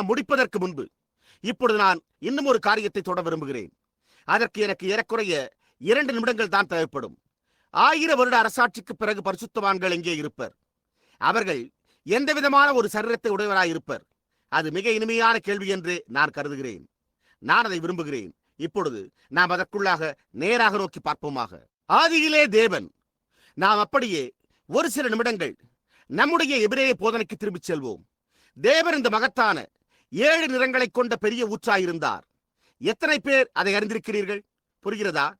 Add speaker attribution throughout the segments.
Speaker 1: நாம் முடிப்பதற்கு முன்பு இப்பொழுது நான் இன்னும் ஒரு காரியத்தை தொட விரும்புகிறேன். அதற்கு எனக்கு ஏறக்குறைய இரண்டு நிமிடங்கள் தான் தேவைப்படும். ஆயிரம் வருட அரசாட்சிக்கு பிறகு பரிசுத்தவான்கள் எங்கே இருப்பர்? அவர்கள் எந்த விதமான ஒரு சரீரத்தை உடையவராயிருப்பர் அது மிக இனிமையான கேள்வி என்று நான் கருதுகிறேன். நான் அதை விரும்புகிறேன். இப்பொழுது நாம் அதற்குள்ளாக நேராக நோக்கி பார்ப்போமாக. ஆதியிலே தேவன் நாம் அப்படியே ஒரு சில நிமிடங்கள் நம்முடைய எபிரேய போதனைக்கு திரும்பிச் செல்வோம். தேவன் இந்த மகத்தான ஏழு நிறங்களை கொண்ட பெரிய ஊற்றாயிருந்தார் எத்தனை பேர் அதை அறிந்திருக்கிறீர்கள்? புரிகிறதா?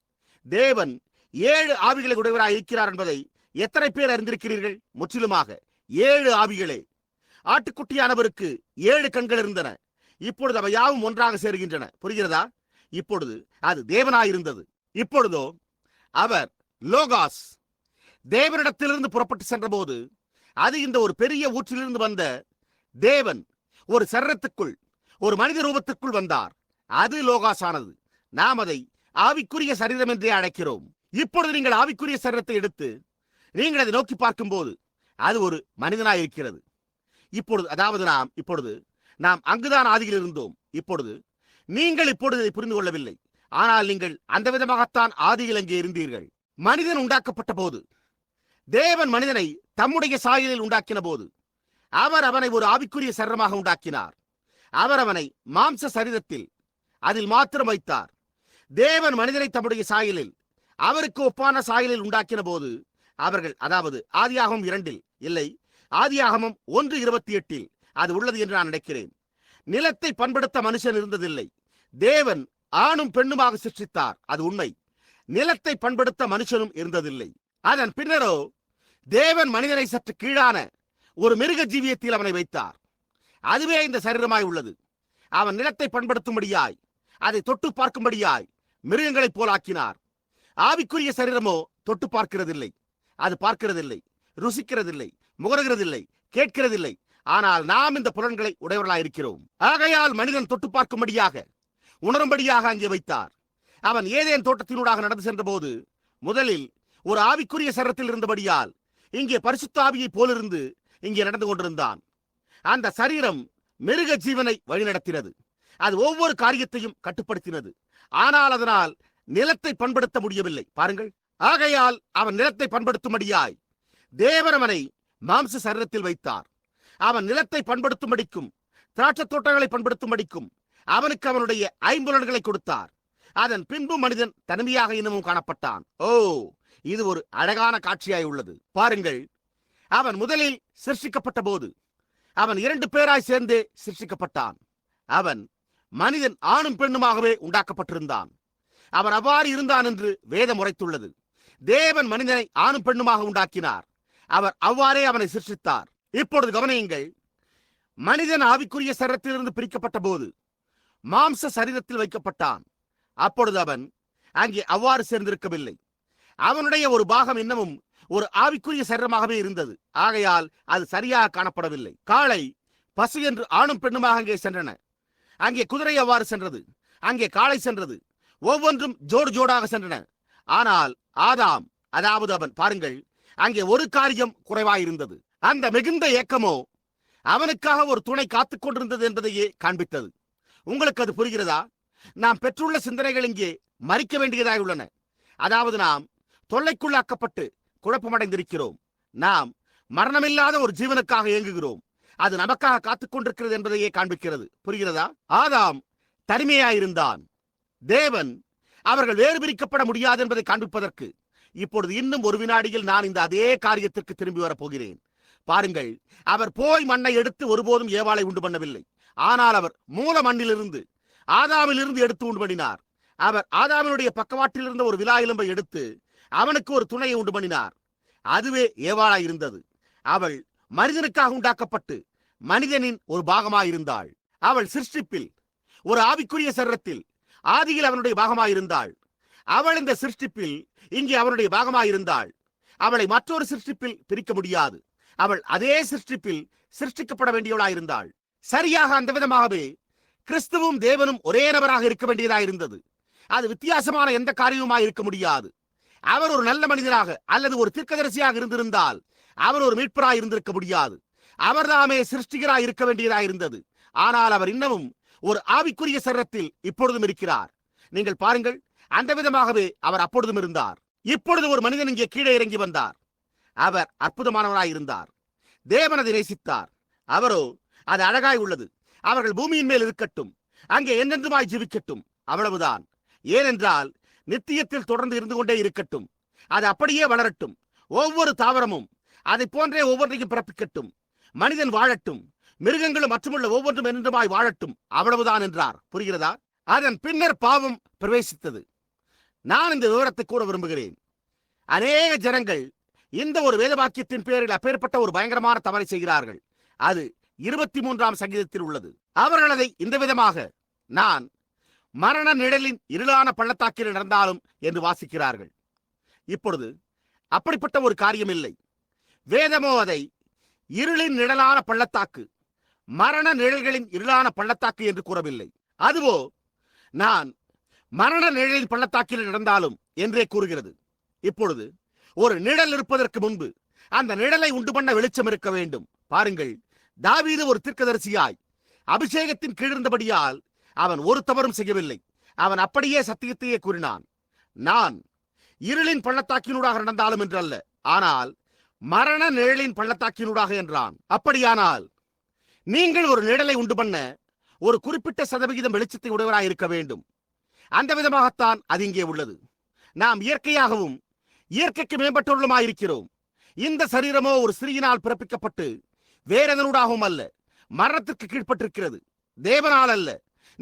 Speaker 1: தேவன் ஏழு ஆவிகளை உடையவராக இருக்கிறார் என்பதை எத்தனை பேர் அறிந்திருக்கிறீர்கள்? முற்றிலுமாக. ஏழு ஆவிகளே. ஆட்டுக்குட்டியானவருக்கு ஏழு கண்கள் இருந்தன. இப்பொழுது அவை யாவும் ஒன்றாக சேருகின்றன. புரிகிறதா? இப்பொழுது அது தேவனாயிருந்தது. இப்பொழுதோ அவர் லோகாஸ் தேவனிடத்திலிருந்து புறப்பட்டு சென்றபோது அது இந்த ஒரு பெரிய ஊற்றிலிருந்து வந்த தேவன் ஒரு சரத்துக்குள் ஒரு மனித ரூபத்துக்குள் வந்தார். அது லோகாசானது நாம் அதை ஆவிக்குரிய சரீரம் என்றே அழைக்கிறோம். இப்பொழுது நீங்கள் ஆவிக்குரிய சரீரத்தை எடுத்து நீங்கள் அதை நோக்கி பார்க்கும்போது அது ஒரு மனிதனாய் இருக்கிறது. இப்பொழுது அதாவது நாம் இப்பொழுது நாம் அங்குதான் ஆதியில் இருந்தோம். இப்பொழுது நீங்கள் இப்பொழுது இதை புரிந்து கொள்ளவில்லை. ஆனால் நீங்கள் அந்த விதமாகத்தான் ஆதியில் அங்கே இருந்தீர்கள். மனிதன் உண்டாக்கப்பட்ட போது தேவன் மனிதனை தம்முடைய சாயலில் உண்டாக்கின போது அவர் அவனை ஒரு ஆவிக்குரிய சரீரமாக உண்டாக்கினார். அவர் அவனை மாம்ச சரீரத்தில் அதில் மாத்திரம் வைத்தார். தேவன் மனிதனை தம்முடைய சாயலில் அவருக்கு ஒப்பான சாயலில் உண்டாக்கின போது அவர்கள் அதாவது ஆதியாகமம் இரண்டில் இல்லை ஆதியாகமம் ஒன்று இருபத்தி எட்டில் அது உள்ளது என்று நான் நினைக்கிறேன். நிலத்தை பண்படுத்த மனுஷன் இருந்ததில்லை. தேவன் ஆணும் பெண்ணுமாக சிருஷ்டித்தார். அது உண்மை. நிலத்தை பண்படுத்த மனுஷனும் இருந்ததில்லை. அதன் பின்னரோ தேவன் மனிதனை சற்று கீழான ஒரு மிருக ஜீவியத்தில் அவனை வைத்தார். அதுவே இந்த சரீரமாய் உள்ளது. அவன் நிலத்தை பண்படுத்தும்படியாய் அதை தொட்டு பார்க்கும்படியாய் மிருகங்களைப் போலாக்கினார் ஆவிக்குரிய சரீரமோ தொட்டு பார்க்கிறதில்லை. அது பார்க்கிறதில்லை ருசிக்கிறதில்லை முகருகிறதில்லை கேட்கிறதில்லை. ஆனால் நாம் இந்த புலன்களை உடையவர்களாய் இருக்கிறோம். ஆகையால் மனிதன் தொட்டு பார்க்கும்படியாக உணரும்படியாக அங்கே வைத்தார். அவன் ஏதேன் தோட்டத்தினூடாக நடந்து சென்றபோது முதலில் ஒரு ஆவிக்குரிய சரத்தில் இருந்தபடியால் இங்கே பரிசுத்த ஆவியைப் போலிருந்து இங்கே நடந்து கொண்டிருந்தான். அந்த சரீரம் மிருக ஜீவனை வழிநடத்தினது. அது ஒவ்வொரு காரியத்தையும் கட்டுப்படுத்தினது. ஆனால் அதனால் நிலத்தை பண்படுத்த முடியவில்லை. பாருங்கள். ஆகையால் அவன் நிலத்தை பண்படுத்தும்படியாய் தேவரவனை மாம்ச சரீரத்தில் வைத்தார். அவன் நிலத்தை பண்படுத்தும்படிக்கும் திராட்சத் தோட்டங்களை பண்படுத்தும்படிக்கும் அவனுக்கு அவனுடைய ஐம்புலன்களை கொடுத்தார். அதன் பின்பு மனிதன் தனிமையாக இன்னமும் காணப்பட்டான். ஓ இது ஒரு அழகான காட்சியாய் உள்ளது. பாருங்கள். அவன் முதலில் சிருஷ்டிக்கப்பட்ட போது அவன் இரண்டு பேராய் சேர்ந்தே சிருஷ்டிக்கப்பட்டான். அவன் மனிதன் ஆணும் பெண்ணுமாகவே உண்டாக்கப்பட்டிருந்தான். அவன் அவ்வாறு இருந்தான் என்று வேதம் உரைத்துள்ளது. தேவன் மனிதனை ஆணும் பெண்ணுமாக உண்டாக்கினார். அவர் அவ்வாறே அவனை சிருஷ்டித்தார். இப்பொழுது கவனியுங்கள் மனிதன் ஆவிக்குரிய சரீரத்திலிருந்து பிரிக்கப்பட்ட போது மாம்ச சரீரத்தில் வைக்கப்பட்டான். அப்பொழுது அவன் அங்கே அவ்வாறு சேர்ந்திருக்கவில்லை. அவனுடைய ஒரு பாகம் இன்னமும் ஒரு ஆவிக்குரிய சரீரமாகவே இருந்தது. ஆகையால் அது சரியாக காணப்படவில்லை. காளை பசு என்று ஆணும் பெண்ணுமாக அங்கே சென்றன. அங்கே குதிரை அவ்வாறு சென்றது. அங்கே காளை சென்றது. ஒவ்வொன்றும் ஜோடு ஜோடாக சென்றன. ஆனால் ஆதாம் அதாவது அவன் பாருங்கள் அங்கே ஒரு காரியம் குறைவாயிருந்தது. அந்த மிகுந்த ஏக்கமோ அவனுக்காக ஒரு துணை காத்துக் கொண்டிருந்தது என்பதையே காண்பித்தது. உங்களுக்கு அது புரிகிறதா? நாம் பெற்றுள்ள சிந்தனைகள் இங்கே மறிக்க வேண்டியதாய் உள்ளன. அதாவது நாம் தொல்லைக்குள்ளாக்கப்பட்டு குழப்பமடைந்திருக்கிறோம். நாம் மரணமில்லாத ஒரு ஜீவனுக்காக இயங்குகிறோம். அது நமக்காக காத்துக் கொண்டிருக்கிறது என்பதையே காண்பிக்கிறது. புரிகிறதா? ஆதாம் தனிமையாயிருந்தான். தேவன் அவர்கள் வேறு பிரிக்கப்பட முடியாது என்பதை காண்பிப்பதற்கு இப்பொழுது இன்னும் ஒரு வினாடியில் நான் இந்த அதே காரியத்திற்கு திரும்பி வரப்போகிறேன். பாருங்கள் அவர் போய் மண்ணை எடுத்து ஒருபோதும் ஏவாளை உண்டு பண்ணவில்லை. ஆனால் அவர் மூல மண்ணிலிருந்து ஆதாமிலிருந்து எடுத்து உண்டு பண்ணினார். அவர் ஆதாமினுடைய பக்கவாட்டில் இருந்த ஒரு விலா எலும்பை எடுத்து அவனுக்கு ஒரு துணையை உண்டு பண்ணினார். அதுவே ஏவாளாய் இருந்தது. அவள் மனிதனுக்காக உண்டாக்கப்பட்டு மனிதனின் ஒரு பாகமாயிருந்தாள் அவள் சிருஷ்டிப்பில் ஒரு ஆவிக்குரிய சரீரத்தில் ஆதியில் அவனுடைய பாகமாயிருந்தாள் அவள் இந்த சிருஷ்டிப்பில் இங்கே அவனுடைய பாகமாயிருந்தாள் அவளை மற்றொரு சிருஷ்டிப்பில் பிரிக்க முடியாது. அவள் அதே சிருஷ்டிப்பில் சிருஷ்டிக்கப்பட வேண்டியவளாயிருந்தாள் சரியாக அந்த விதமாகவே கிறிஸ்துவும் தேவனும் ஒரே நபராக இருக்க வேண்டியதாயிருந்தது அது வித்தியாசமான எந்த காரியமுமாய் இருக்க முடியாது. அவர் ஒரு நல்ல மனிதனாக அல்லது ஒரு தீர்க்கதரிசியாக இருந்திருந்தால் அவர் ஒரு மீட்பராய் இருந்திருக்க முடியாது. அவர்தாமே சிருஷ்டிகராய் இருக்க வேண்டியதாயிருந்தது ஆனால் அவர் இன்னமும் ஒரு ஆவிக்குரிய சரத்தில் இப்பொழுதும் இருக்கிறார். நீங்கள் பாருங்கள் அந்த விதமாகவே அவர் அப்பொழுதும் இருந்தார். இப்பொழுது ஒரு மனிதன் இங்கே கீழே இறங்கி வந்தார். அவர் அற்புதமானவராய் இருந்தார். தேவன் நேசித்தார். அவரோ அது அழகாய் உள்ளது. அவர்கள் பூமியின் மேல் இருக்கட்டும். அங்கே என்னென்றுமாய் ஜீவிக்கட்டும். அவ்வளவுதான். ஏனென்றால் நித்தியத்தில் தொடர்ந்து இருந்து கொண்டே இருக்கட்டும். அது அப்படியே வளரட்டும். ஒவ்வொரு தாவரமும் அதை போன்றே ஒவ்வொன்றையும் பிறப்பிக்கட்டும். மனிதன் வாழட்டும். மிருகங்களும் மற்றுமுள்ள ஒவ்வொன்றும் என்றுமாய் வாழட்டும். அவ்வளவுதான் என்றார். புரிகிறதா? அதன் பின்னர் பாவம் பிரவேசித்தது. நான் இந்த விவரத்தை கூற விரும்புகிறேன். அநேக ஜனங்கள் இந்த ஒரு வேதவாக்கியத்தின் பேரில் அப்பேற்பட்ட ஒரு பயங்கரமான தவறை செய்கிறார்கள். அது இருபத்தி மூன்றாம் சங்கீதத்தில் உள்ளது. அவர்கள் அதை இந்த விதமாக நான் மரண நிழலின் இருளான பள்ளத்தாக்கில் நடந்தாலும் என்று வாசிக்கிறார்கள். இப்பொழுது அப்படிப்பட்ட ஒரு காரியம் இல்லை. வேதமோ அதை இருளின் நிழலான பள்ளத்தாக்கு மரண நிழல்களின் இருளான பள்ளத்தாக்கு என்று கூறவில்லை. அதுவோ நான் மரண நிழலின் பள்ளத்தாக்கில் நடந்தாலும் என்றே கூறுகிறது. இப்பொழுது ஒரு நிழல் இருப்பதற்கு முன்பு அந்த நிழலை உண்டு பண்ண வெளிச்சம் இருக்க வேண்டும். பாருங்கள் தாவீது ஒரு தீர்க்கதரிசியாய் அபிஷேகத்தின் கீழிருந்தபடியால் அவன் ஒரு தவறும் செய்யவில்லை. அவன் அப்படியே சத்தியத்தையே கூறினான். நான் இருளின் பள்ளத்தாக்கினூடாக நடந்தாலும் என்றல்ல ஆனால் மரண நிழலின் பள்ளத்தாக்கினூடாக என்றான். அப்படியானால் நீங்கள் ஒரு நிழலை உண்டு பண்ண ஒரு குறிப்பிட்ட சதவிகிதம் வெளிச்சத்தை உடையவராக இருக்க வேண்டும். அந்த விதமாகத்தான் அது இங்கே உள்ளது. நாம் இயற்கையாகவும் இயற்கைக்கு மேம்பட்டவர்களுமாயிருக்கிறோம் இந்த சரீரமோ ஒரு சிறியினால் பிறப்பிக்கப்பட்டு வேறெதனூடாகவும் அல்ல. மரணத்திற்கு கீழ்ப்பட்டிருக்கிறது. தேவனால் அல்ல.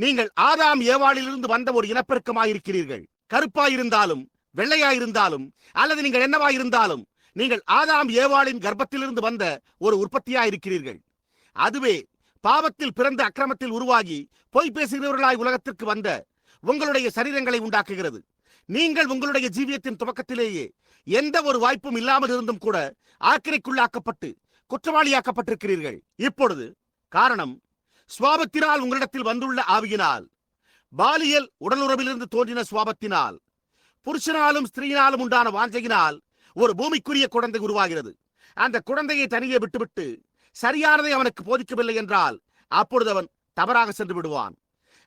Speaker 1: நீங்கள் ஆதாம் ஏவாளிலிருந்து வந்த ஒரு இனப்பெருக்கமாயிருக்கிறீர்கள். கருப்பாயிருந்தாலும் வெள்ளையாயிருந்தாலும் அல்லது நீங்கள் என்னவாயிருந்தாலும் நீங்கள் ஆதாம் ஏவாளின் கர்ப்பத்திலிருந்து வந்த ஒரு உற்பத்தியாயிருக்கிறீர்கள். அதுவே பாவத்தில் பிறந்த அக்கிரமத்தில் உருவாகி பொய் பேசுகிறவர்களாய் உலகத்திற்கு வந்த உங்களுடைய சரீரங்களை உண்டாக்குகிறது. நீங்கள் உங்களுடைய ஜீவியத்தின் துவக்கத்திலேயே எந்த ஒரு வாய்ப்பும் இல்லாமல் இருந்தும் கூட ஆக்கிரைக்குள்ளாக்கப்பட்டு குற்றவாளியாக்கப்பட்டிருக்கிறீர்கள். இப்பொழுது காரணம் சுவாபத்தினால் உங்களிடத்தில் வந்துள்ள ஆவியினால். பாலியல் உடலுறவிலிருந்து தோன்றின சுவாபத்தினால். புருஷனாலும் ஸ்திரீயினாலும் உண்டான வாஞ்சையினால் ஒரு பூமிக்குரிய குழந்தை உருவாகிறது. அந்த குழந்தையை தனியே விட்டுவிட்டு சரியானதை அவனுக்கு போதிக்கவில்லை என்றால் அப்பொழுது அவன் தவறாக சென்று விடுவான்.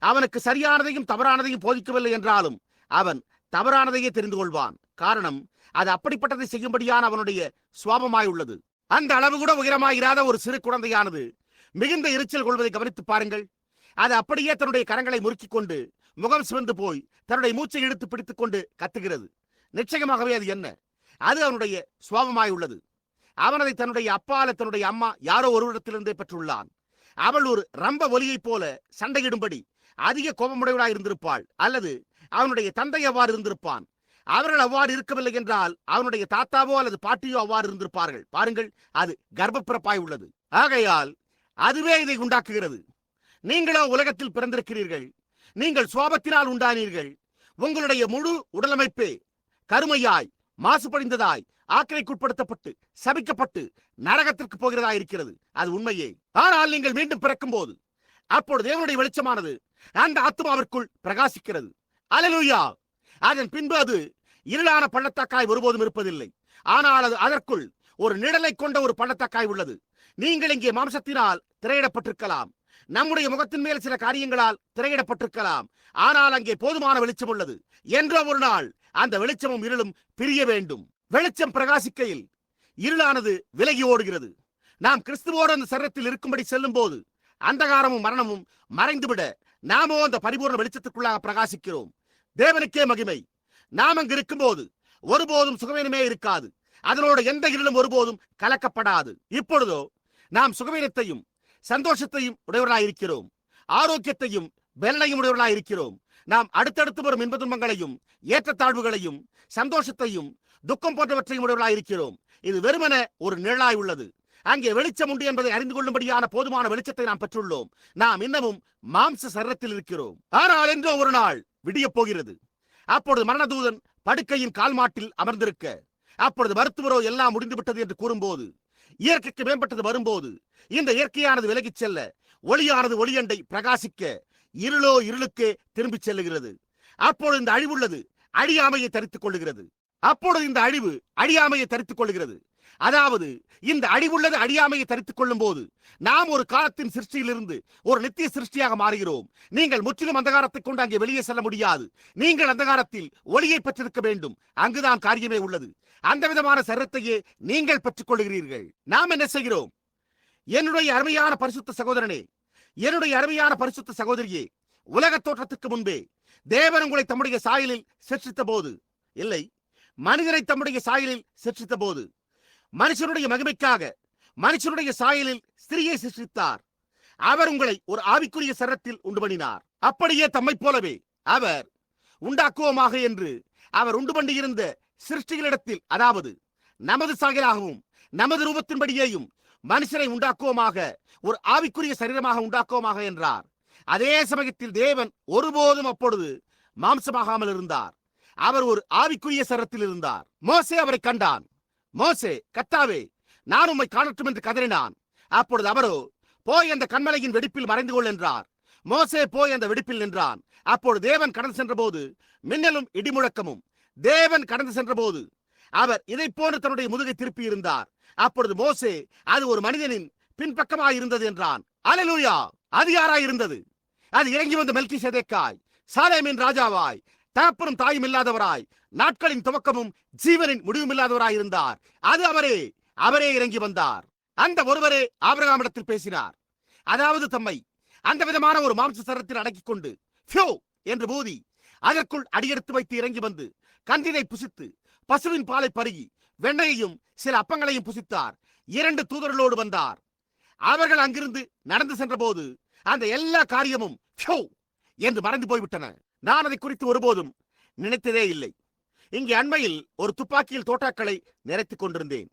Speaker 1: அவனுக்கு சரியானதையும் தவறானதையும் போதிக்கவில்லை என்றாலும் அவன் தவறானதையே தெரிந்து கொள்வான். காரணம் அது அப்படிப்பட்டதை செய்யும்படியான அவனுடைய சுவாபமாய் உள்ளது அந்த அளவு கூட உயரமாயிராத ஒரு சிறு குழந்தையானது மிகுந்த எரிச்சல் கொள்வதை கவனித்து பாருங்கள். அது அப்படியே தன்னுடைய கரங்களை முறுக்கிக் கொண்டு முகம் சிவந்து போய் தன்னுடைய மூச்சை இழுத்து பிடித்துக் கொண்டு கத்துகிறது. நிச்சயமாகவே அது என்ன? அது அவனுடைய சுவாபமாய் உள்ளது. அவனதை தன்னுடைய அப்பால தன்னுடைய அம்மா யாரோ ஒருவரிடத்திலிருந்தே பெற்றுள்ளான். அவள் ஒரு ரம்ப ஒலியைப் போல சண்டையிடும்படி அதிக கோபமுடையவளாய் இருந்திருப்பாள். அல்லது அவனுடைய தந்தை அவ்வாறு இருந்திருப்பான். அவர்கள் அவ்வாறு இருக்கவில்லை என்றால் அவனுடைய தாத்தாவோ அல்லது பாட்டியோ அவ்வாறு இருந்திருப்பார்கள். பாருங்கள் அது கர்ப்பப்பிறப்பாய் உள்ளது. ஆகையால் அதுவே இதை உண்டாக்குகிறது. நீங்களோ உலகத்தில் பிறந்திருக்கிறீர்கள். நீங்கள் சுவாபத்தினால் உண்டானீர்கள். உங்களுடைய முழு உடலமைப்பே கருமையாய் மாசுபடிந்ததாய் ஆக்கிரைக்குட்படுத்தப்பட்டு சபிக்கப்பட்டு நரகத்திற்கு போகிறதா இருக்கிறது அது உண்மையே. ஆனால் நீங்கள் மீண்டும் பிறக்கும் போது அப்பொழுது தேவனுடைய வெளிச்சமானது அந்த ஆத்மாவிற்குள் பிரகாசிக்கிறது. அலலுயா அதன் பின்பு அது இருளான பள்ளத்தாக்காய் ஒருபோதும் இருப்பதில்லை. ஆனால் அது அதற்குள் ஒரு நிழலை கொண்ட ஒரு பள்ளத்தாக்காய் உள்ளது. நீங்கள் இங்கே மாம்சத்தினால் திரையிடப்பட்டிருக்கலாம். நம்முடைய முகத்தின் மேல் சில காரியங்களால் திரையிடப்பட்டிருக்கலாம். ஆனால் அங்கே போதுமான வெளிச்சம் உள்ளது. என்ற ஒரு நாள் அந்த வெளிச்சமும் இருளும் பிரிய வேண்டும். வெளிச்சம் பிரகாசிக்கையில் இருளானது விலகி ஓடுகிறது. நாம் கிறிஸ்துவோடு அந்த சரத்தில் இருக்கும்படி செல்லும் போது அந்தகாரமும் மரணமும் மறைந்துவிட நாமோ அந்த பரிபூர்ண வெளிச்சத்துக்குள்ளாக பிரகாசிக்கிறோம். தேவனுக்கே மகிமை. நாம் அங்கு இருக்கும்போது ஒருபோதும் சுகவீனமே இருக்காது. அதனோடு எந்த இருளும் ஒருபோதும் கலக்கப்படாது. இப்பொழுதோ நாம் சுகவீனத்தையும் சந்தோஷத்தையும் உடையவர்களாக இருக்கிறோம் ஆரோக்கியத்தையும் வெள்ளையும் உடையவர்களாக இருக்கிறோம் நாம் அடுத்தடுத்து வரும் இன்ப துன்பங்களையும் ஏற்றத்தாழ்வுகளையும் சந்தோஷத்தையும் துக்கம் போன்றவற்றையும் உடையவர்களாக இருக்கிறோம் இது வெறுமன ஒரு நிழலாய் உள்ளது. அங்கே வெளிச்சம் உண்டு என்பதை அறிந்து கொள்ளும்படியான போதுமான வெளிச்சத்தை நாம் பெற்றுள்ளோம். நாம் இன்னமும் மாம்ச சரத்தில் இருக்கிறோம். ஆனால் என்றோ ஒரு நாள் விடியப் போகிறது. அப்பொழுது மரணதூதன் படுக்கையின் கால்மாட்டில் அமர்ந்திருக்க அப்பொழுது மருத்துவரோ எல்லாம் முடிந்து விட்டது என்று கூறும்போது இயற்கைக்கு மேம்பட்டது வரும்போது இந்த இயற்கையானது விலகிச் செல்ல ஒளியானது ஒளியண்டை பிரகாசிக்க இருளோ இருளுக்கே திரும்பிச் செல்லுகிறது. அப்பொழுது இந்த அழிவுள்ளது அழியாமையை தரித்துக் கொள்ளுகிறது. அப்பொழுது இந்த அழிவு அழியாமையை தரித்துக் கொள்ளுகிறது. அதாவது இந்த அழிவுள்ளது அழியாமையை தரித்துக் கொள்ளும் போது நாம் ஒரு காலத்தின் சிருஷ்டியிலிருந்து ஒரு நித்திய சிருஷ்டியாக மாறுகிறோம். நீங்கள் முற்றிலும் அந்தகாரத்தை கொண்டு அங்கே வெளியே செல்ல முடியாது. நீங்கள் அந்தகாரத்தில் ஒளியை பெற்றிருக்க வேண்டும். அங்குதான் காரியமே உள்ளது. அந்த விதமான சரத்தையே நீங்கள் பெற்றுக் கொள்கிறீர்கள். நாம் என்ன செய்கிறோம்? என்னுடைய அருமையான பரிசுத்த சகோதரனே என்னுடைய அருமையான பரிசுத்த சகோதரியே உலக தோற்றத்துக்கு முன்பே தேவன் உங்களை தம்முடைய சாயலில் சிருஷ்டித்த போது இல்லை மனிதரை தம்முடைய சாயலில் சிருஷ்டித்த போது மனுஷனுடைய மகிமைக்காக மனுஷனுடைய சாயலில் ஸ்திரியை சிருஷ்டித்தார். அவர் உங்களை ஒரு ஆவிக்குரிய சரத்தில் உண்டு பண்ணினார் அப்படியே தம்மை போலவே அவர் உண்டாக்குவோமாக என்று அவர் உண்டு பண்ணியிருந்த சிருஷ்டிகளிடத்தில் அதாவது நமது சாயலாகவும் நமது ரூபத்தின்படியேயும் மனுஷனை உண்டாக்குவோமாக ஒரு ஆவிக்குரிய சரீரமாக உண்டாக்குவோமாக என்றார். அதே சமயத்தில் தேவன் ஒருபோதும் அப்பொழுது மாம்சமாகாமல் இருந்தார். அவர் ஒரு ஆவிக்குரிய சரத்தில் இருந்தார். மோசே அவரை கண்டான். மோசே கத்தாவே நான் உம்மை காணட்டும் என்று கதறினான். அப்பொழுது அவரோ போய் அந்த கண்மலையின் வெடிப்பில் மறைந்து கொள் என்றார். மோசே போய் அந்த வெடிப்பில் நின்றான். அப்பொழுது தேவன் கடந்து சென்றபோது மின்னலும் இடிமுழக்கமும். தேவன் கடந்து சென்றபோது அவர் இதை போன்று தன்னுடைய முதுகை திருப்பி இருந்தார். அப்பொழுது மோசே அது ஒரு மனிதனின் பின்பக்கமாய் இருந்தது என்றான். அலலூயா அது யாராய் இருந்தது? அது இறங்கி வந்த மெல்கி செதேக்காய் சாலேமின் ராஜாவாய் தகப்பனும் தாயும் இல்லாதவராய் நாட்களின் துவக்கமும் ஜீவனின் முடிவும் இல்லாதவராய் இருந்தார். அது அவரே அவரே இறங்கி வந்தார். அந்த ஒருவரே ஆபிரகாமிடத்தில் பேசினார். அதாவது தம்மை அந்த விதமான ஒரு மாம்ச சரத்தில் அடக்கிக் கொண்டு ஃபியோ என்று பூதி அதற்குள் அடியெடுத்து வைத்து இறங்கி வந்து கந்தினை புசித்து பசுவின் பாலை பருகி வெண்ணையையும் சில அப்பங்களையும் புசித்தார். இரண்டு தூதர்களோடு வந்தார். அவர்கள் அங்கிருந்து நடந்து சென்றபோது அந்த எல்லா காரியமும் என்று மறந்து போய்விட்டன. நான் அதை குறித்து ஒருபோதும் நினைத்ததே இல்லை. இங்கே அண்மையில் ஒரு துப்பாக்கியில் தோட்டாக்களை நிறைத்துக் கொண்டிருந்தேன்.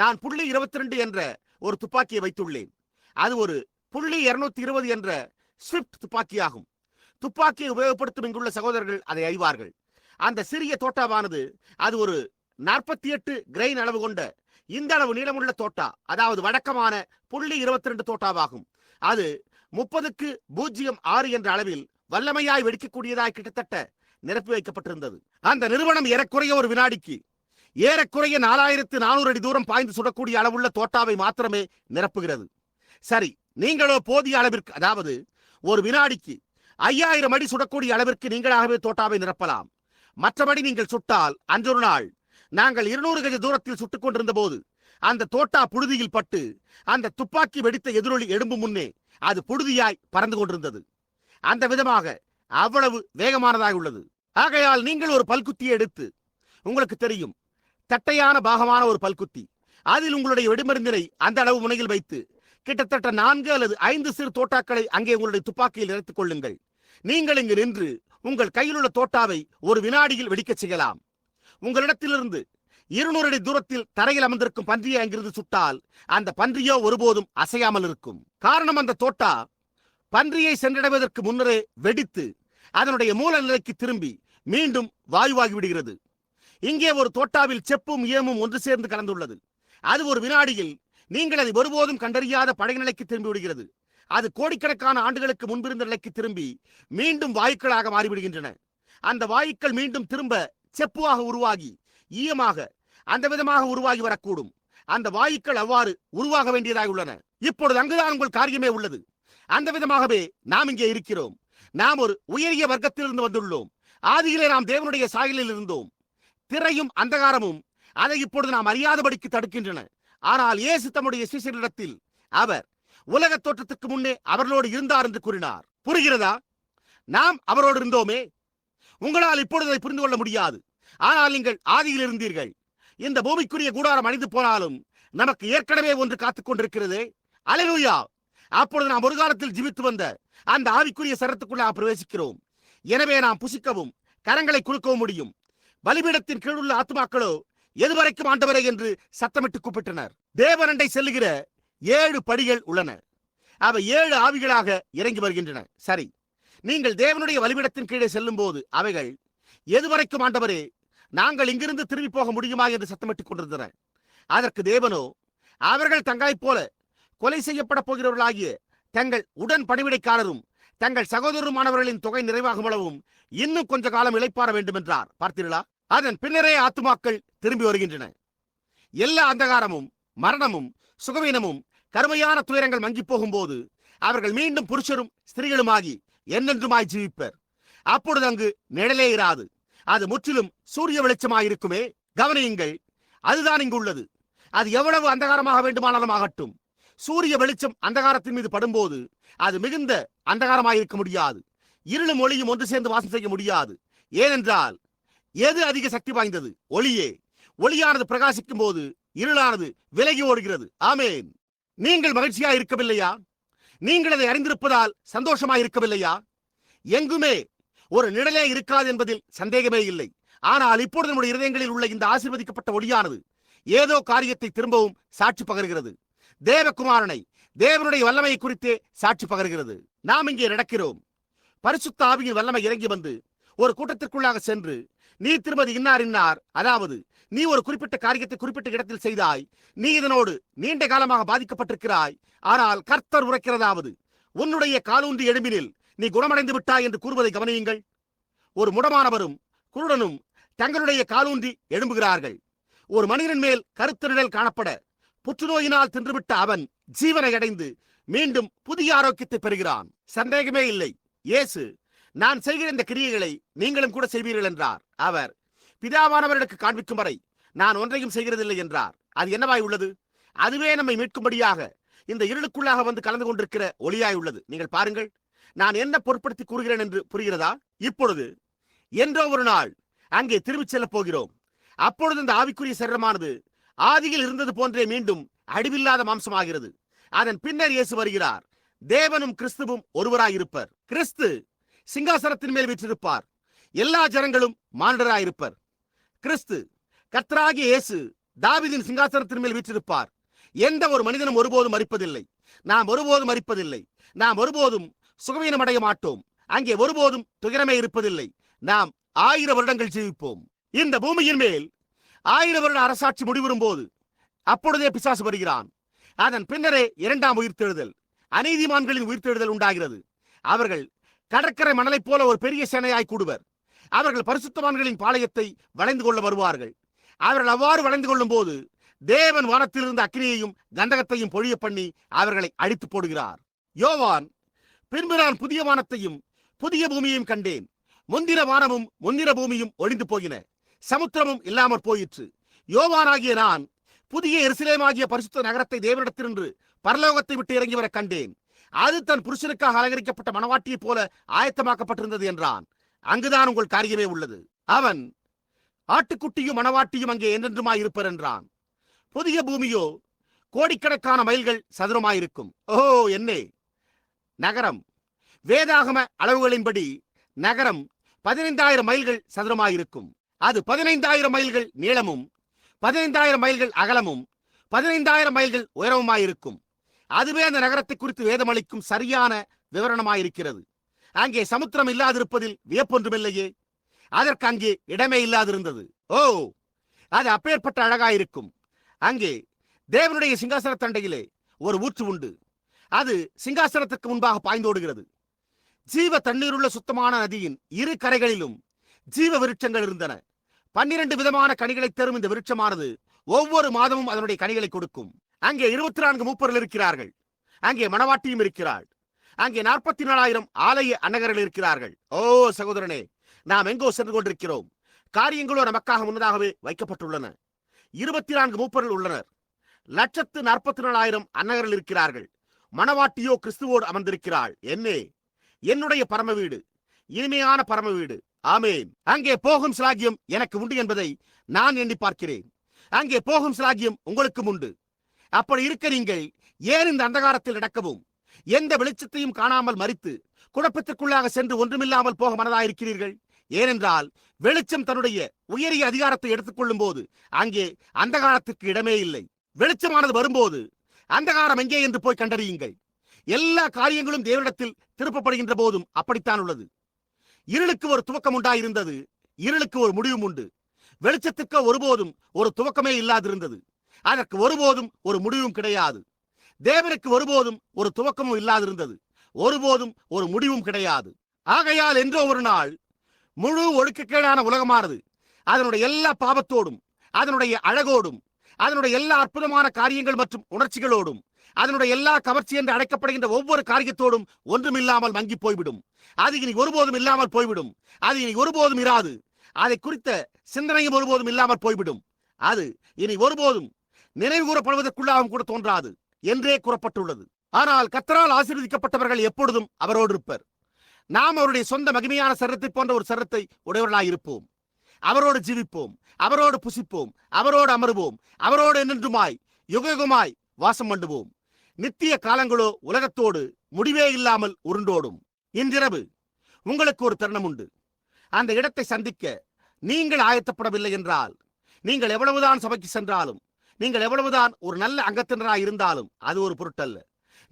Speaker 1: நான் புள்ளி இருபத்தி ரெண்டு என்ற ஒரு துப்பாக்கியை வைத்துள்ளேன். அது ஒரு புள்ளி இருநூத்தி இருபது என்ற ஸ்விஃப்ட் துப்பாக்கியாகும். துப்பாக்கியை உபயோகப்படுத்தும் இங்குள்ள சகோதரர்கள் அதை அறிவார்கள் அந்த சிறிய தோட்டாவானது அது ஒரு நாற்பத்தி எட்டு கிரெயின் அளவு கொண்ட இந்த அளவு நீளமுள்ள தோட்டா அதாவது வழக்கமான புள்ளி இருபத்தி ரெண்டு தோட்டாவாகும். அது முப்பதுக்கு பூஜ்ஜியம் ஆறு என்ற அளவில் வல்லமையாய் வெடிக்கக்கூடியதாய் கிட்டத்தட்ட நிரப்பி வைக்கப்பட்டிருந்தது. அந்த நிறுவனம் ஏறக்குறைய ஒரு வினாடிக்கு ஏறக்குறைய நாலாயிரத்து நானூறு அடி தூரம் பாய்ந்து சுடக்கூடிய அளவுள்ள தோட்டாவை மாத்திரமே நிரப்புகிறது. சரி நீங்களோ போதிய அளவிற்கு அதாவது ஒரு வினாடிக்கு ஐயாயிரம் அடி சுடக்கூடிய அளவிற்கு நீங்களாகவே தோட்டாவை நிரப்பலாம். மற்றபடி நீங்கள் சுட்டால் அன்றொரு நாள் நாங்கள் இருநூறு கஜ தூரத்தில் சுட்டுக் கொண்டிருந்த போது அந்த தோட்டா புழுதியில் பட்டு அந்த துப்பாக்கி வெடித்த எதிரொலி எழும்பு முன்னே அது புழுதியாய் பறந்து கொண்டிருந்தது. அந்த விதமாக அவ்வளவு வேகமானதாக உள்ளது ஆகையால் நீங்கள் ஒரு பல்குத்தியை எடுத்து உங்களுக்கு தெரியும் தட்டையான பாகமான ஒரு பல்குத்தி. அதில் உங்களுடைய வெடிமருந்தினை அந்த அளவு முனையில் வைத்து கிட்டத்தட்ட நான்கு அல்லது ஐந்து சிறு தோட்டாக்களை அங்கே உங்களுடைய துப்பாக்கியில் நிறைத்துக் கொள்ளுங்கள். நீங்கள் இங்கு நின்று உங்கள் கையில் உள்ள தோட்டாவை ஒரு வினாடியில் வெடிக்கச் செய்யலாம். உங்களிடத்திலிருந்து இருநூறு அடி தூரத்தில் தரையில் அமர்ந்திருக்கும் பன்றியை அங்கிருந்து சுட்டால் அந்த பன்றியோ ஒருபோதும் அசையாமல் இருக்கும். காரணம் அந்த தோட்டா பன்றியை சென்றடைவதற்கு முன்னரே வெடித்து அதனுடைய மூல நிலைக்கு திரும்பி மீண்டும் வாயுவாகி விடுகிறது. இங்கே ஒரு தோட்டாவில் செப்பும் இயமும் ஒன்று சேர்ந்து கலந்துள்ளது. அது ஒரு வினாடியில் நீங்கள் அதை ஒருபோதும் கண்டறியாத பழைய நிலைக்கு திரும்பி விடுகிறது. அது கோடிக்கணக்கான ஆண்டுகளுக்கு முன்பிருந்த நிலைக்கு திரும்பி மீண்டும் வாயுக்களாக மாறிவிடுகின்றன. அந்த வாயுக்கள் மீண்டும் திரும்ப செப்புவாக உருவாகி ஈயமாக அந்த விதமாக உருவாகி வரக்கூடும். அந்த வாயுக்கள் அவ்வாறு உருவாக வேண்டியதாக உள்ளன இப்பொழுது அங்குதான் உங்கள் காரியமே உள்ளது. அந்த விதமாகவே நாம் இங்கே இருக்கிறோம். நாம் ஒரு உயரிய வர்க்கத்திலிருந்து வந்துள்ளோம். ஆதியிலே நாம் தேவனுடைய சாயலில் இருந்தோம். திரையும் அந்தகாரமும் அதை இப்பொழுது நாம் அறியாதபடிக்கு தடுக்கின்றன. ஆனால் இயேசு தம்முடைய சீசரிடத்தில் அவர் உலக தோற்றத்துக்கு முன்னே அவர்களோடு இருந்தார் என்று கூறினார். புரிகிறதா? நாம் அவரோடு இருந்தோமே? உங்களால் இப்பொழுது அதை புரிந்து கொள்ள முடியாது. ஆனால் நீங்கள் ஆதியில் இருந்தீர்கள். இந்த பூமிக்குரிய கூடாரம் அணிந்து போனாலும் நமக்கு ஏற்கனவே ஒன்று காத்துக் கொண்டிருக்கிறது. அலையூயா அப்பொழுது நாம் ஒரு காலத்தில் ஜிபித்து வந்த அந்த ஆவிக்குரிய சரத்துக்குள்ள நாம் பிரவேசிக்கிறோம். எனவே நாம் புசிக்கவும் கரங்களை குலுக்கவும் முடியும். பலிபீடத்தின் கீழுள்ள ஆத்மாக்களோ எதுவரைக்கும் ஆண்டவரே என்று சத்தமிட்டு கூப்பிட்டனர். தேவனண்டை செல்லுகிற ஏழு படிகள் உள்ளன. அவை ஏழு ஆவிகளாக இறங்கி வருகின்றன. சரி நீங்கள் தேவனுடைய வலிமிடத்தின் கீழே செல்லும் போது அவைகள் எதுவரைக்கும் ஆண்டவரே நாங்கள் இங்கிருந்து திரும்பி போக முடியுமா என்று சத்தமிட்டுக் கொண்டிருந்தன. அதற்கு தேவனோ அவர்கள் தங்களைப் போல கொலை செய்யப்பட போகிறவர்களாகிய தங்கள் உடன் பணிவிடைக்காரரும் தங்கள் சகோதரருமானவர்களின் தொகை நிறைவாகும் அளவும் இன்னும் கொஞ்ச காலம் இழைப்பார வேண்டும் என்றார் பார்த்தீர்களா? அதன் பின்னரே ஆத்துமாக்கள் திரும்பி வருகின்றன. எல்லா அந்தகாரமும் மரணமும் சுகவீனமும் கருமையான துயரங்கள் மங்கி போகும்போது அவர்கள் மீண்டும் புருஷரும் ஸ்திரீகளுமாகி என்னென்றுமாய் ஜீவிப்பர். அப்பொழுது அங்கு நிழலே இராது. அது முற்றிலும் சூரிய வெளிச்சமாயிருக்குமே. கவனியுங்கள் அதுதான் இங்கு உள்ளது அது எவ்வளவு அந்தகாரமாக வேண்டுமானாலும் ஆகட்டும். சூரிய வெளிச்சம் அந்தகாரத்தின் மீது படும்போது அது மிகுந்த அந்தகாரமாயிருக்க முடியாது. இருளும் ஒளியும் ஒன்று சேர்ந்து வாசம் செய்ய முடியாது. ஏனென்றால் எது அதிக சக்தி வாய்ந்தது? ஒளியே. ஒளியானது பிரகாசிக்கும் போது இருளானது விலகி ஓடுகிறது. ஆமேன். நீங்கள் மகிழ்ச்சியா இருக்கவில்லையா? நீங்கள் அதை அறிந்திருப்பதால் சந்தோஷமா இருக்கவில்லையா? எங்குமே ஒரு நிழலே இருக்காது என்பதில் சந்தேகமே இல்லை. ஆனால் இப்பொழுது நம்முடைய இருதயங்களில் உள்ள இந்த ஆசீர்வதிக்கப்பட்ட ஒளியானது ஏதோ காரியத்தை திரும்பவும் சாட்சி பகர்கிறது. தேவகுமாரனை தேவனுடைய வல்லமையை குறித்தே சாட்சி பகர்கிறது. நாம் இங்கே நடக்கிறோம். பரிசுத்த ஆவியின் வல்லமை இறங்கி வந்து ஒரு கூட்டத்திற்குள்ளாக சென்று நீ திருமதி இன்னார் இன்னார் அதாவது நீ ஒரு குறிப்பிட்ட காரியத்தை குறிப்பிட்ட இடத்தில் செய்தாய் நீ இதனோடு நீண்ட காலமாக பாதிக்கப்பட்டிருக்கிறாய் ஆனால் கர்த்தர் உரைக்கிறதாவது உன்னுடைய காலூன்றி எழும்பினில் நீ குணமடைந்து விட்டாய் என்று கூறுவதை கவனியுங்கள் ஒரு முடமானவரும் குருடனும் தங்களுடைய காலூன்றி எழும்புகிறார்கள். ஒரு மனிதன் மேல் கருத்து நிழல் காணப்பட புற்றுநோயினால் தின்றுவிட்ட அவன் ஜீவனை அடைந்து மீண்டும் புதிய ஆரோக்கியத்தை பெறுகிறான். சந்தேகமே இல்லை. இயேசு நான் செய்கிற இந்த கிரியைகளை நீங்களும் கூட செய்வீர்கள் என்றார். அவர் பிதாவானவர்களுக்கு காண்பிக்கும் வரை நான் ஒன்றையும் செய்கிறதில்லை என்றார். அது என்னவாய் உள்ளது? அதுவே நம்மை மீட்கும்படியாக இந்த இருளுக்குள்ளாக வந்து கலந்து கொண்டிருக்கிற ஒளியாய் உள்ளது. நீங்கள் பாருங்கள். நான் என்ன பொருட்படுத்தி கூறுகிறேன் என்று புரிகிறதா? இப்பொழுது என்றோ ஒரு நாள் அங்கே திரும்பிச் செல்லப் போகிறோம். அப்பொழுது இந்த ஆவிக்குரிய சரீரமானது ஆதியில் இருந்தது போன்றே மீண்டும் அடிவில்லாத மாம்சமாகிறது. அதன் பின்னர் இயேசு வருகிறார். தேவனும் கிறிஸ்துவும் ஒருவராயிருப்பர். கிறிஸ்து சிங்காசனத்தின் மேல் வீற்றிருப்பார். எல்லா ஜனங்களும் மானிடராயிருப்பர். கிறிஸ்து கர்த்தராகிய இயேசு தாவிதின் சிங்காசனத்தின் மேல் வீற்றிருப்பார். எந்த ஒரு மனிதனும் ஒருபோதும் மறிப்பதில்லை நாம் ஒருபோதும் மறிப்பதில்லை நாம் ஒருபோதும் சுகவீனம் அடைய மாட்டோம். அங்கே ஒருபோதும் துயரமே இருப்பதில்லை. நாம் ஆயிரம் வருடங்கள் ஜீவிப்போம். இந்த பூமியின் மேல் ஆயிரம் வருட அரசாட்சி முடிவரும் போது அப்பொழுதே பிசாசு வருகிறான். அதன் பின்னரே இரண்டாம் உயிர்த்தெழுதல் அநீதிமான்களின் உயிர்த்தெழுதல் உண்டாகிறது. அவர்கள் கடற்கரை மணலைப் போல ஒரு பெரிய சேனையாய் கூடுவர். அவர்கள் பரிசுத்தவான்களின் பாளையத்தை வளைந்து கொள்ள வருவார்கள். அவர்கள் அவ்வாறு வளைந்து கொள்ளும் போது தேவன் வானத்திலிருந்து அக்னியையும் கந்தகத்தையும் பொழிய பண்ணி அவர்களை அழித்து போடுகிறார். யோவான் பின்பு நான் புதிய வானத்தையும் புதிய பூமியையும் கண்டேன். முந்திர வானமும் முந்திர பூமியும் ஒழிந்து போகின சமுத்திரமும் இல்லாமற் போயிற்று. யோவானாகிய நான் புதிய எருசலேமாகிய பரிசுத்த நகரத்தை தேவனிடத்தினின்று பரலோகத்தை விட்டு இறங்கி வர கண்டேன். அது தன் புருஷனுக்காக அலங்கரிக்கப்பட்ட மணவாட்டியைப் போல ஆயத்தமாக்கப்பட்டிருந்தது என்றான். அங்குதான் உங்கள் காரியமே உள்ளது. அவன் ஆட்டுக்குட்டியும் மணவாட்டியும் அங்கே என்றென்றுமாய் இருப்பர் என்றான். புதிய பூமியோ கோடிக்கணக்கான மைல்கள் சதுரமாயிருக்கும். ஓ என்னே! நகரம் வேதாகம அளவுகளின்படி நகரம் பதினைந்தாயிரம் மைல்கள் சதுரமாயிருக்கும். அது பதினைந்தாயிரம் மைல்கள் நீளமும் பதினைந்தாயிரம் மைல்கள் அகலமும் பதினைந்தாயிரம் மைல்கள் உயரமுமாயிருக்கும். அதுவே அந்த நகரத்தை குறித்து வேதமளிக்கும் சரியான விவரணமாயிருக்கிறது. அங்கே சமுத்திரம் இல்லாதிருப்பதில் வியப்பொன்றுமில்லையே. அதற்கு அங்கே இடமே இல்லாதிருந்தது. ஓ! அது அப்பேற்பட்ட அழகாயிருக்கும். அங்கே தேவனுடைய சிங்காசன தண்டையிலே ஒரு ஊற்று உண்டு. அது சிங்காசனத்துக்கு முன்பாக பாய்ந்தோடுகிறது. ஜீவ தண்ணீருள்ள சுத்தமான நதியின் இரு கரைகளிலும் ஜீவ விருட்சங்கள் இருந்தன. பன்னிரண்டு விதமான கனிகளை தரும் இந்த விருட்சமானது ஒவ்வொரு மாதமும் அதனுடைய கனிகளை கொடுக்கும். அங்கே இருபத்தி நான்கு மூப்பர்கள் இருக்கிறார்கள். அங்கே மணவாட்டியும் இருக்கிறாள். அங்கே நாற்பத்தி நாலாயிரம் ஆலய அன்னகர்கள் இருக்கிறார்கள். ஓ சகோதரனே நாம் எங்கோ சென்று கொண்டிருக்கிறோம். காரியங்களோ நமக்காக முன்னதாகவே வைக்கப்பட்டுள்ளன. இருபத்தி நான்கு மூப்பர்கள் உள்ளனர். லட்சத்து நாற்பத்தி நாலாயிரம் அன்னகர்கள் இருக்கிறார்கள். மணவாட்டியோ கிறிஸ்துவோடு அமர்ந்திருக்கிறாள். என்னே என்னுடைய பரம வீடு இனிமையான பரம வீடு. ஆமேன். அங்கே போகும் சிலாகியம் எனக்கு உண்டு என்பதை நான் எண்ணி பார்க்கிறேன். அங்கே போகும் சிலாகியம் உங்களுக்கும் உண்டு. அப்படி இருக்க நீங்கள் ஏன் இந்த அந்தகாரத்தில் நடக்கவும்? எந்த வெளிச்சத்தையும் காணாமல் மறித்து குழப்பத்திற்குள்ளாக சென்று ஒன்றுமில்லாமல் போக மனதாயிருக்கிறீர்கள் ஏனென்றால் வெளிச்சம் தன்னுடைய உயரிய அதிகாரத்தை எடுத்துக்கொள்ளும் போது அங்கே அந்தகாரத்துக்கு இடமே இல்லை. வெளிச்சமானது வரும்போது அந்தகாரம் எங்கே என்று போய் கண்டறியுங்கள். எல்லா காரியங்களும் தேவனிடத்தில் திருப்பப்படுகின்ற போதும் அப்படித்தான் உள்ளது. இருளுக்கு ஒரு துவக்கம் உண்டாயிருந்தது. இருளுக்கு ஒரு முடிவும் உண்டு. வெளிச்சத்துக்கு ஒருபோதும் ஒரு துவக்கமே இல்லாதிருந்தது. அதற்கு ஒருபோதும் ஒரு முடிவும் கிடையாது. தேவனுக்கு ஒருபோதும் ஒரு துவக்கமும் இல்லாதிருந்தது. ஒருபோதும் ஒரு முடிவும் கிடையாது. ஆகையால் என்றோ ஒரு நாள் முழு ஒழுக்கக்கேடான உலகமானது அதனுடைய எல்லா பாவத்தோடும் அதனுடைய அழகோடும் அதனுடைய எல்லா அற்புதமான காரியங்கள் மற்றும் உணர்ச்சிகளோடும் அதனுடைய எல்லா கவர்ச்சி என்று அழைக்கப்படுகின்ற ஒவ்வொரு காரியத்தோடும் ஒன்றுமில்லாமல் மங்கி போய்விடும். அது இனி ஒருபோதும் இல்லாமல் போய்விடும். அது இனி ஒருபோதும் இராது. அதை குறித்த சிந்தனையும் ஒருபோதும் இல்லாமல் போய்விடும். அது இனி ஒருபோதும் நினைவு கூறப்படுவதற்குள்ளாகவும் கூட தோன்றாது என்றே கூறப்பட்டுள்ளது. ஆனால் கத்தரால் ஆசீர்வதிக்கப்பட்டவர்கள் எப்பொழுதும் அவரோடு இருப்பர். நாம் அவருடைய சொந்த மகிமையான சரத்தை போன்ற ஒரு சரத்தை உடையவர்களாயிருப்போம் அவரோடு ஜீவிப்போம். அவரோடு புசிப்போம். அவரோடு அமருவோம். அவரோடு என்றென்றுமாய் யுகயுகமாய் வாசம் பண்ணுவோம். நித்திய காலங்களோ உலகத்தோடு முடிவே இல்லாமல் உருண்டோடும். இன்றிரவு உங்களுக்கு ஒரு தருணம் உண்டு அந்த இடத்தை சந்திக்க நீங்கள் ஆயத்தப்படவில்லை என்றால் நீங்கள் எவ்வளவுதான் சபைக்கு சென்றாலும் நீங்கள் எவ்வளவுதான் ஒரு நல்ல அங்கத்தினராய் இருந்தாலும் அது ஒரு பொருட்டல்ல.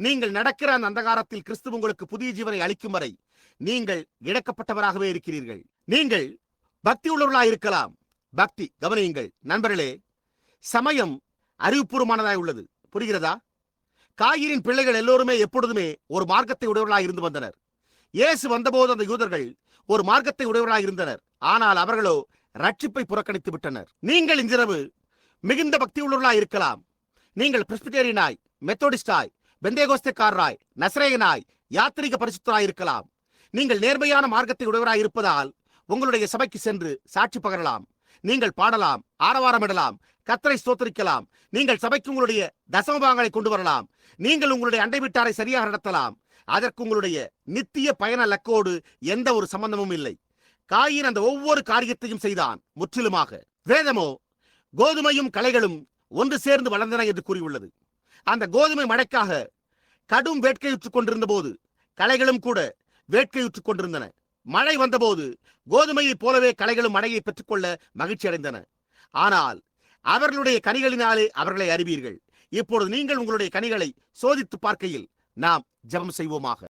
Speaker 1: நீங்கள் நடக்கிற அந்த அந்தகாரத்தில் கிறிஸ்து உங்களுக்கு புதிய ஜீவனை அளிக்கும் வரை நீங்கள் இழக்கப்பட்டவராகவே இருக்கிறீர்கள். நீங்கள் பக்தி உள்ளவர்களாய் இருக்கலாம். பக்தி கவனியுங்கள். நண்பர்களே சமயம் அறிவுபூர்வமானதாய் உள்ளது. புரிகிறதா? காயிரின் பிள்ளைகள் எல்லோருமே எப்பொழுதுமே ஒரு மார்க்கத்தை உடையவர்களாக இருந்து வந்தனர். இயேசு வந்தபோது அந்த யூதர்கள் ஒரு மார்க்கத்தை உடையவர்களாக இருந்தனர். ஆனால் அவர்களோ ரட்சிப்பை புறக்கணித்து விட்டனர். நீங்கள் இன்றிரவு மிகுந்த பக்தி உள்ளவர்களாய் இருக்கலாம். நீங்கள் பிரெஸ்பிட்டேரியனாய் மெத்தோடிஸ்டாய் பெந்தேகோஸ்தக்காரராய் நசரேயனாய் யாத்திரிக பரிசுத்தராய் இருக்கலாம். நீங்கள் நேர்மையான மார்க்கத்தை உடையவராய் இருப்பதால் உங்களுடைய சபைக்கு சென்று சாட்சி பகரலாம். நீங்கள் பாடலாம் ஆரவாரமிடலாம் கத்தரை ஸ்தோத்தரிக்கலாம். நீங்கள் சபைக்கு உங்களுடைய தசமபாகங்களை கொண்டு வரலாம் நீங்கள் உங்களுடைய அண்டை வீட்டாரை சரியாக நடத்தலாம். அதற்கு உங்களுடைய நித்திய பயண லக்கோடு எந்த ஒரு சம்பந்தமும் இல்லை. காயின் அந்த ஒவ்வொரு காரியத்தையும் செய்தான் முற்றிலுமாக. வேதமோ கோதுமையும் களைகளும் ஒன்று சேர்ந்து வளர்ந்தன என்று கூறியுள்ளது. அந்த கோதுமை மழைக்காக கடும் வேட்கையுற்றுக் கொண்டிருந்த போது களைகளும் கூட வேட்கையுற்றுக் கொண்டிருந்தன. மழை வந்தபோது கோதுமையைப் போலவே களைகளும் மழையை பெற்றுக்கொள்ள மகிழ்ச்சி அடைந்தன ஆனால் அவர்களுடைய கனிகளினாலே அவர்களை அறிவீர்கள். இப்பொழுது நீங்கள் உங்களுடைய கனிகளை சோதித்து பார்க்கையில் நாம் ஜபம் செய்வோமாக.